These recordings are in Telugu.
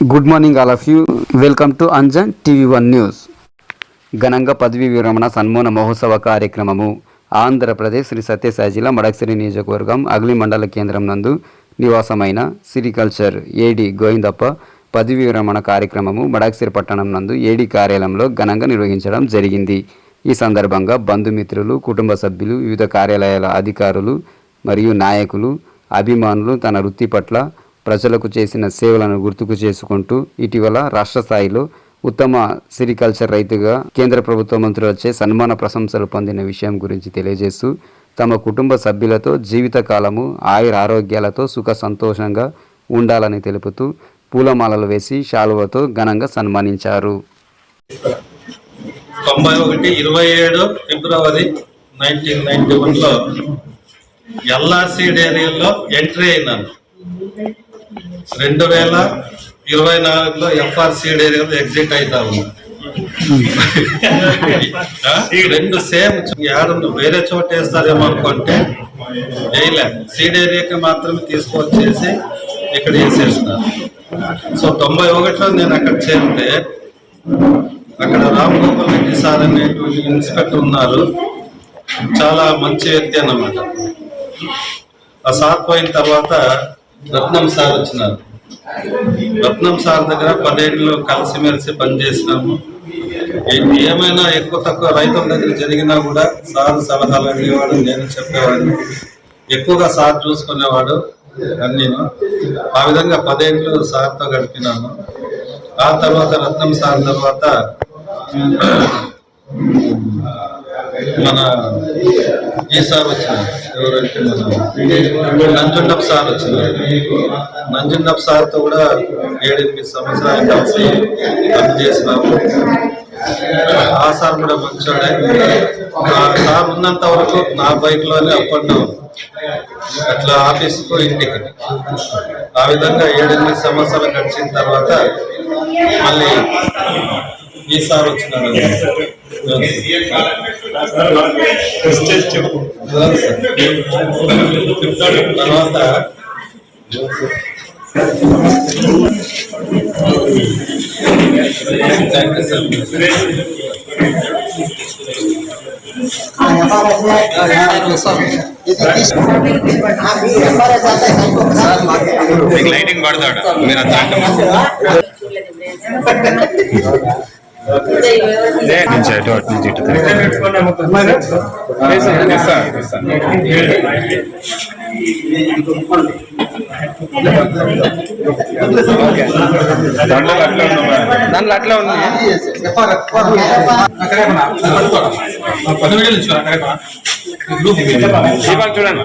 Good morning all of you welcome to Anjan TV one news ఘనంగా పదవీ విరమణ సన్మాన మహోత్సవ కార్యక్రమము ఆంధ్రప్రదేశ్ శ్రీ సత్యసాయి జిల్లా మడక్సిరి నియోజకవర్గం అగ్లి మండల కేంద్రం నందు నివాసమైన సిరికల్చర్ ఏడి గోవిందప్ప పదవీ విరమణ కార్యక్రమము మడక్సిరి పట్టణం నందు ఏడి కార్యాలయంలో ఘనంగా నిర్వహించడం జరిగింది ఈ సందర్భంగా బంధుమిత్రులు కుటుంబ సభ్యులు వివిధ కార్యాలయాల అధికారులు మరియు నాయకులు అభిమానులు తన వృత్తి పట్ల ప్రజలకు చేసిన సేవలను గుర్తుకు చేసుకుంటూ ఇటీవల రాష్ట్ర స్థాయిలో ఉత్తమ సిరికల్చర్ రైతుగా కేంద్ర ప్రభుత్వ మంత్రులచే సన్మాన ప్రశంసలు పొందిన విషయం గురించి తెలియజేస్తూ తమ కుటుంబ సభ్యులతో జీవితకాలము ఆయుర ఆరోగ్యాలతో సుఖ సంతోషంగా ఉండాలని తెలుపుతూ పూలమాలలు వేసి శాలువతో ఘనంగా సన్మానించారు. తొంభై ఒకటి ఇరవై ఏడు ఫిబ్రవరి నైన్టీన్ నైన్టీ వన్లో ఎల్ఆర్సీ డైరీలో ఎంట్రీ అయినాను రెండు వేల ఇరవై నాలుగులో ఎఫ్ఆర్సీ డైరీలో ఎగ్జిట్ అవుతా ఉన్నా ఈ రెండు సేమ్ ఏడు వేరే చోట వేస్తారేమో అనుకుంటే వేయలే. సీడ్ ఏరియాకి మాత్రమే తీసుకొచ్చేసి ఇక్కడ వేసేస్తున్నారు. సో తొంభై ఒకటిలో నేను అక్కడ చేరితే అక్కడ రామ్ గోపాల్ రెడ్డి సార్ అనేటువంటి ఇన్స్పెక్టర్ ఉన్నారు. చాలా మంచి వ్యక్తి అన్నమాట. ఆ సార్ పోయిన తర్వాత రత్నం సార్ వచ్చినారు. రత్నం సార్ దగ్గర పదేళ్ళు కలిసిమెలిసి పనిచేసినాము ఏమైనా ఎక్కువ తక్కువ రైతుల దగ్గర జరిగినా కూడా సార్ సలహాలు అడిగేవాడు నేను చెప్పేవాడిని. ఎక్కువగా సార్ చూసుకునేవాడు నేను ఆ విధంగా పదేళ్ళు సార్తో గడిపినాను ఆ తర్వాత రత్నం సార్ తర్వాత మన ఈ సార్ వచ్చినారు ఎవరంటే మన నంజుండప్ సార్ వచ్చినారు నంజుండప్ సార్తో కూడా ఏడెనిమిది సంవత్సరాలు కలిసి పనిచేసినాము ఆ సార్ కూడా మంచోడే. ఆ సార్ ఉన్నంత వరకు నా బైక్లోనే అప్ అండ్ డౌన్. అట్లా ఆఫీస్కు ఇంటికి. ఆ విధంగా ఏడెనిమిది సంవత్సరాలు గడిచిన తర్వాత మళ్ళీ ఈ సార్ వచ్చినారు తర్వాత థ్యాంక్ యూ సార్ మీకు లైటింగ్ పడతాడు మీరు అట్లా నుంచి అటు అటు నుంచి ఇటు దాంట్లో అట్లా ఉంది దీపాలు చూడండి.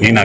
ねえな。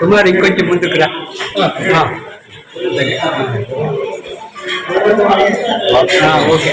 ಕುಮಾರ್ ಇಂಕೊಂಚು ಮುಂದಕ್ಕೆ ಹಾಂ ಓಕೆ